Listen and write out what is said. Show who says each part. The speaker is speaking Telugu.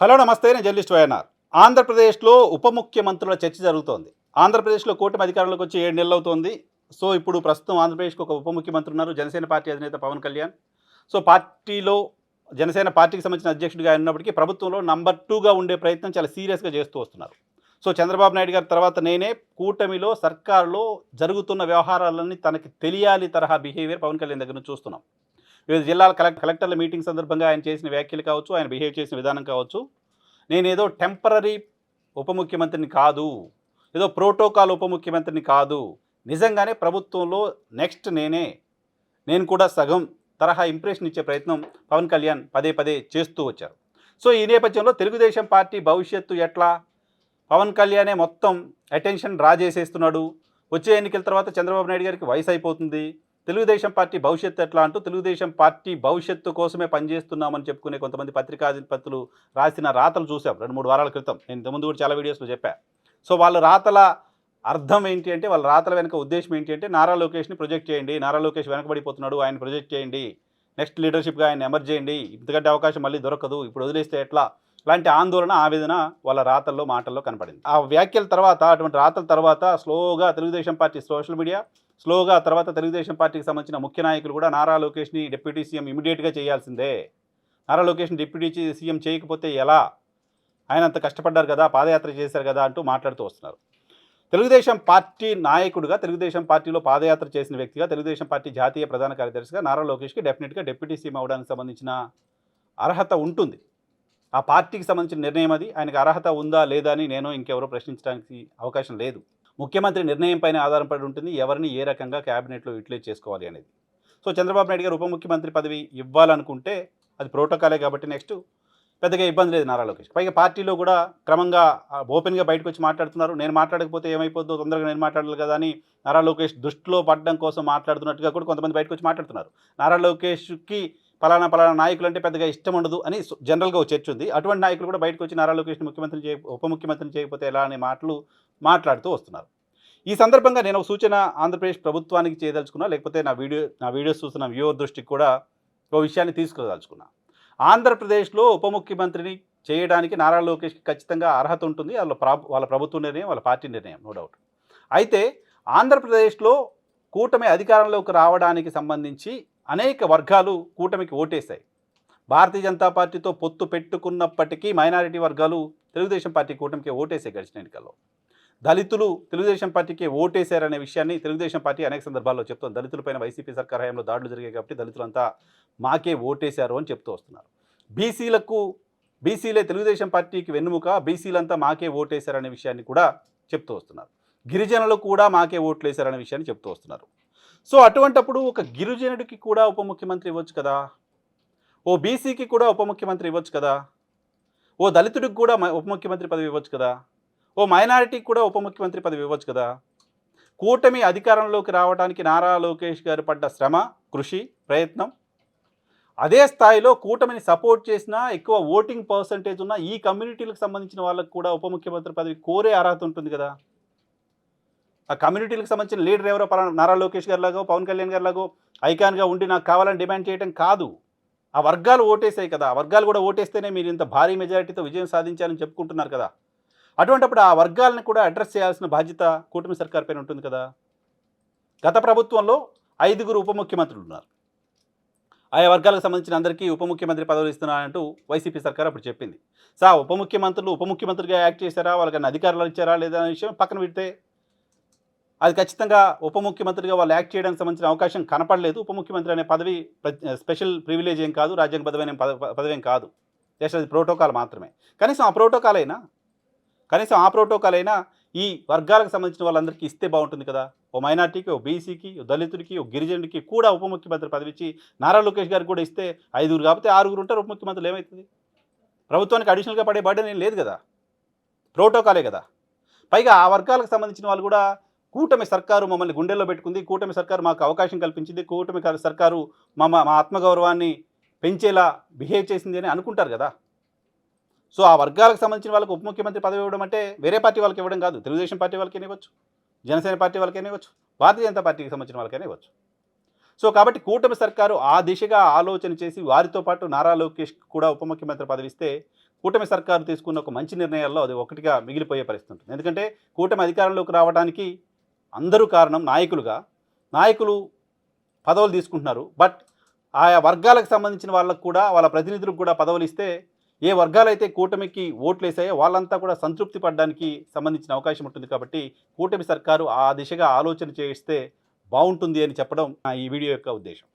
Speaker 1: హలో నమస్తే నేను జర్నలిస్ట్ వైఎన్ఆర్. ఆంధ్రప్రదేశ్లో ఉప ముఖ్యమంత్రుల చర్చ జరుగుతోంది. ఆంధ్రప్రదేశ్లో కూటమి అధికారంలోకి వచ్చి ఏడు నెలలు అవుతోంది. సో ఇప్పుడు ప్రస్తుతం ఆంధ్రప్రదేశ్కి ఒక ఉప ముఖ్యమంత్రి ఉన్నారు జనసేన పార్టీ అధినేత పవన్ కళ్యాణ్. సో పార్టీలో జనసేన పార్టీకి సంబంధించిన అధ్యక్షుడిగా ఉన్నప్పటికీ ప్రభుత్వంలో నంబర్ టూగా ఉండే ప్రయత్నం చాలా సీరియస్గా చేస్తూ వస్తున్నారు. సో చంద్రబాబు నాయుడు గారి తర్వాత నేనే కూటమిలో సర్కారులో జరుగుతున్న వ్యవహారాలన్నీ తనకి తెలియాలి తరహా బిహేవియర్ పవన్ కళ్యాణ్ దగ్గర నుంచి చూస్తున్నాం. వివిధ జిల్లాల కలెక్ట్ కలెక్టర్ల మీటింగ్ సందర్భంగా ఆయన చేసిన వ్యాఖ్యలు కావచ్చు ఆయన బిహేవ్ చేసిన విధానం కావచ్చు. నేనేదో టెంపరీ ఉప ముఖ్యమంత్రిని కాదు ఏదో ప్రోటోకాల్ ఉప ముఖ్యమంత్రిని కాదు. నిజంగానే ప్రభుత్వంలో నెక్స్ట్ నేనే. నేను కూడా సగం తరహా ఇంప్రెషన్ ఇచ్చే ప్రయత్నం పవన్ కళ్యాణ్ పదే పదే చేస్తూ వచ్చారు. సో ఈ నేపథ్యంలో తెలుగుదేశం పార్టీ భవిష్యత్తు ఎట్లా? పవన్ కళ్యాణే మొత్తం అటెన్షన్ డ్రా చేసేస్తున్నాడు. వచ్చే ఎన్నికల తర్వాత చంద్రబాబు నాయుడు గారికి వయసు అయిపోతుంది తెలుగుదేశం పార్టీ భవిష్యత్తు ఎట్లా అంటూ తెలుగుదేశం పార్టీ భవిష్యత్తు కోసమే పనిచేస్తున్నామని చెప్పుకునే కొంతమంది పత్రికాధిపతులు రాసిన రాతలు చూసాం రెండు మూడు వారాల క్రితం. నేను ఇంతకుముందు కూడా చాలా వీడియోస్లో చెప్పా. సో వాళ్ళ రాతల అర్థం ఏంటి అంటే వాళ్ళ రాతల వెనక ఉద్దేశం ఏంటి అంటే నారా లోకేష్ని ప్రొజెక్ట్ చేయండి నారా లోకేష్ వెనకబడిపోతున్నాడు ఆయన ప్రొజెక్ట్ చేయండి నెక్స్ట్ లీడర్షిప్గా ఆయన ఎమర్జ్ చేయండి ఇంతకంటే అవకాశం మళ్ళీ దొరకదు ఇప్పుడు వదిలేస్తే ఎట్లా? లాంటి ఆందోళన ఆవేదన వాళ్ళ రాతల్లో మాటల్లో కనపడింది. ఆ వ్యాఖ్యల తర్వాత అటువంటి రాతల తర్వాత స్లోగా తెలుగుదేశం పార్టీ సోషల్ మీడియా స్లోగా తర్వాత తెలుగుదేశం పార్టీకి సంబంధించిన ముఖ్య నాయకులు కూడా నారా లోకేష్ని డిప్యూటీ సీఎం ఇమీడియట్గా చేయాల్సిందే. నారా లోకేష్ని డిప్యూటీ సీఎం చేయకపోతే ఎలా? ఆయన అంత కష్టపడ్డారు కదా పాదయాత్ర చేశారు కదా అంటూ మాట్లాడుతూ వస్తున్నారు. తెలుగుదేశం పార్టీ నాయకుడిగా తెలుగుదేశం పార్టీలో పాదయాత్ర చేసిన వ్యక్తిగా తెలుగుదేశం పార్టీ జాతీయ ప్రధాన కార్యదర్శిగా నారా లోకేష్కి డెఫినెట్గా డిప్యూటీ సీఎం అవడానికి సంబంధించిన అర్హత ఉంటుంది. ఆ పార్టీకి సంబంధించిన నిర్ణయం అది. ఆయనకు అర్హత ఉందా లేదా అని నేను ఇంకెవరో ప్రశ్నించడానికి అవకాశం లేదు. ముఖ్యమంత్రి నిర్ణయం పైన ఆధారపడి ఉంటుంది. ఎవరిని ఏ రకంగా క్యాబినెట్లో యూటిలైజ్ చేసుకోవాలి అనేది. సో చంద్రబాబు నాయుడు గారు ఉప ముఖ్యమంత్రి పదవి ఇవ్వాలనుకుంటే అది ప్రోటోకాలే కాబట్టి నెక్స్ట్ పెద్దగా ఇబ్బంది లేదు నారా లోకేష్. పైగా పార్టీలో కూడా క్రమంగా ఓపెన్గా బయటకు వచ్చి మాట్లాడుతున్నారు. నేను మాట్లాడకపోతే ఏమైపోద్దో తొందరగా నేను మాట్లాడాలి కదా అని నారా లోకేష్ దృష్టిలో పడడం కోసం మాట్లాడుతున్నట్టుగా కూడా కొంతమంది బయటకు వచ్చి మాట్లాడుతున్నారు. నారా లోకేష్కి పలానా పలానా నాయకులు అంటే పెద్దగా ఇష్టం ఉండదు అని జనరల్గా చర్చ ఉంది. అటువంటి నాయకులు కూడా బయటకు వచ్చి నారా లోకేష్ని ముఖ్యమంత్రి చేయ ఉప ముఖ్యమంత్రిని చేయకపోతే ఎలా అనే మాటలు మాట్లాడుతూ వస్తున్నారు. ఈ సందర్భంగా నేను ఒక సూచన ఆంధ్రప్రదేశ్ ప్రభుత్వానికి చేయదలుచుకున్నా లేకపోతే నా వీడియో నా వీడియోస్ చూస్తున్న వ్యూవర్ దృష్టికి కూడా ఓ విషయాన్ని తీసుకురాదలుచుకున్నా. ఆంధ్రప్రదేశ్లో ఉప ముఖ్యమంత్రిని చేయడానికి నారా లోకేష్కి ఖచ్చితంగా అర్హత ఉంటుంది. వాళ్ళ ప్రా వాళ్ళ ప్రభుత్వ నిర్ణయం వాళ్ళ పార్టీ నిర్ణయం నో డౌట్ అయితే ఆంధ్రప్రదేశ్లో కూటమి అధికారంలోకి రావడానికి సంబంధించి అనేక వర్గాలు కూటమికి ఓటేశాయి. భారతీయ జనతా పార్టీతో పొత్తు పెట్టుకున్నప్పటికీ మైనారిటీ వర్గాలు తెలుగుదేశం పార్టీ కూటమికి ఓటేసాయి గడిచిన ఎన్నికల్లో. దళితులు తెలుగుదేశం పార్టీకి ఓటేశారనే విషయాన్ని తెలుగుదేశం పార్టీ అనేక సందర్భాల్లో చెప్తోంది. దళితులపైన వైసీపీ సర్కార్ హయాంలో దాడులు జరిగాయి కాబట్టి దళితులంతా మాకే ఓటేశారు అని చెప్తూ వస్తున్నారు. బీసీలకు బీసీలే తెలుగుదేశం పార్టీకి వెన్నుముక బీసీలంతా మాకే ఓటేశారనే విషయాన్ని కూడా చెప్తూ వస్తున్నారు. గిరిజనులు కూడా మాకే ఓట్లు వేశారనే విషయాన్ని చెప్తూ వస్తున్నారు. సో అటువంటప్పుడు ఒక గిరిజనుడికి కూడా ఉప ముఖ్యమంత్రి ఇవ్వచ్చు కదా? ఓ బీసీకి కూడా ఉప ముఖ్యమంత్రి ఇవ్వచ్చు కదా? ఓ దళితుడికి కూడా ఉప ముఖ్యమంత్రి పదవి ఇవ్వచ్చు కదా? ఓ మైనారిటీకి కూడా ఉప ముఖ్యమంత్రి పదవి ఇవ్వచ్చు కదా. కూటమి అధికారంలోకి రావడానికి నారా లోకేష్ గారు పడ్డ శ్రమ కృషి ప్రయత్నం అదే స్థాయిలో కూటమిని సపోర్ట్ చేసిన ఎక్కువ ఓటింగ్ పర్సంటేజ్ ఉన్న ఈ కమ్యూనిటీలకు సంబంధించిన వాళ్ళకు కూడా ఉప ముఖ్యమంత్రి పదవి కోరే అర్హత ఉంటుంది కదా. ఆ కమ్యూనిటీలకు సంబంధించిన లీడర్ ఎవరో పలానా నారా లోకేష్ గారు లాగో పవన్ కళ్యాణ్ గారు లాగో ఐకాన్గా ఉండి నాకు కావాలని డిమాండ్ చేయడం కాదు. ఆ వర్గాలు ఓటేసాయి కదా. ఆ వర్గాలు కూడా ఓటేస్తేనే మీరు ఇంత భారీ మెజారిటీతో విజయం సాధించారని చెప్పుకుంటున్నారు కదా. అటువంటప్పుడు ఆ వర్గాలను కూడా అడ్రస్ చేయాల్సిన బాధ్యత కూటమి సర్కార్ పైన ఉంటుంది కదా. గత ప్రభుత్వంలో ఐదుగురు ఉప ముఖ్యమంత్రులు ఉన్నారు. ఆయా వర్గాలకు సంబంధించిన అందరికీ ఉప ముఖ్యమంత్రి పదవులు ఇస్తున్నారంటూ వైసీపీ సర్కార్ అప్పుడు చెప్పింది. సా ఉప ముఖ్యమంత్రులు ఉప ముఖ్యమంత్రిగా యాక్ట్ చేశారా? వాళ్ళకి అధికారులు ఇచ్చారా లేదా అనే విషయం పక్కన పెడితే అది ఖచ్చితంగా ఉప ముఖ్యమంత్రిగా వాళ్ళు యాక్ట్ చేయడానికి సంబంధించిన అవకాశం కనపడలేదు. ఉప ముఖ్యమంత్రి అనే పదవి ప్ర- స్పెషల్ ప్రివిలేజ్ ఏం కాదు. రాజ్యాంగ పదవి పద- పదవి ఏం కాదు. జస్ట్ అది ప్రోటోకాల్ మాత్రమే. కనీసం ఆ ప్రోటోకాల్ అయినా కనీసం ఆ ప్రోటోకాల్ అయినా ఈ వర్గాలకు సంబంధించిన వాళ్ళందరికీ ఇస్తే బాగుంటుంది కదా. ఓ మైనార్టీకి ఓ బీసీకి ఓ దళితుడికి ఓ గిరిజనుడికి కూడా ఉప ముఖ్యమంత్రి పదవి ఇచ్చి నారా లోకేష్ గారికి కూడా ఇస్తే ఐదుగురు కాకపోతే ఆరుగురు ఉంటారు ఉప ముఖ్యమంత్రులు ఏమవుతుంది ప్రభుత్వానికి అడిషనల్గా పడే బర్డెన్ ఏం లేదు కదా. ప్రోటోకాలే కదా. పైగా ఆ వర్గాలకు సంబంధించిన వాళ్ళు కూడా కూటమి సర్కారు మమ్మల్ని గుండెల్లో పెట్టుకుంది. కూటమి సర్కారు మాకు అవకాశం కల్పించింది. కూటమి క- సర్కారు మా మా ఆత్మగౌరవాన్ని పెంచేలా బిహేవ్ చేసింది అని అనుకుంటారు కదా. సో ఆ వర్గాలకు సంబంధించిన వాళ్ళకి ఉప ముఖ్యమంత్రి పదవి ఇవ్వడం అంటే వేరే పార్టీ వాళ్ళకి ఇవ్వడం కాదు. తెలుగుదేశం పార్టీ వాళ్ళకి ఇవ్వచ్చు. జనసేన పార్టీ వాళ్ళకైనా ఇవ్వచ్చు. భారతీయ జనతా పార్టీకి సంబంధించిన వాళ్ళకైనా ఇవ్వచ్చు. సో కాబట్టి కూటమి సర్కారు ఆ దిశగా ఆలోచన చేసి వారితో పాటు నారా లోకేష్ కూడా ఉప ముఖ్యమంత్రి పదవి ఇస్తే కూటమి సర్కారు తీసుకున్న ఒక మంచి నిర్ణయాల్లో అది ఒకటిగా మిగిలిపోయే పరిస్థితి ఉంటుంది. ఎందుకంటే కూటమి అధికారంలోకి రావడానికి అందరూ కారణం నాయకులుగా నాయకులు పదవులు తీసుకుంటున్నారు. బట్ ఆయా వర్గాలకు సంబంధించిన వాళ్ళకు కూడా వాళ్ళ ప్రతినిధులకు కూడా పదవులు ఇస్తే ఏ వర్గాలైతే కూటమికి ఓట్లు వేసాయో వాళ్ళంతా కూడా సంతృప్తి పడడానికి సంబంధించిన అవకాశం ఉంటుంది కాబట్టి కూటమి సర్కారు ఆ దిశగా ఆలోచన చేస్తే బాగుంటుంది అని చెప్పడం నా ఈ వీడియో యొక్క ఉద్దేశం.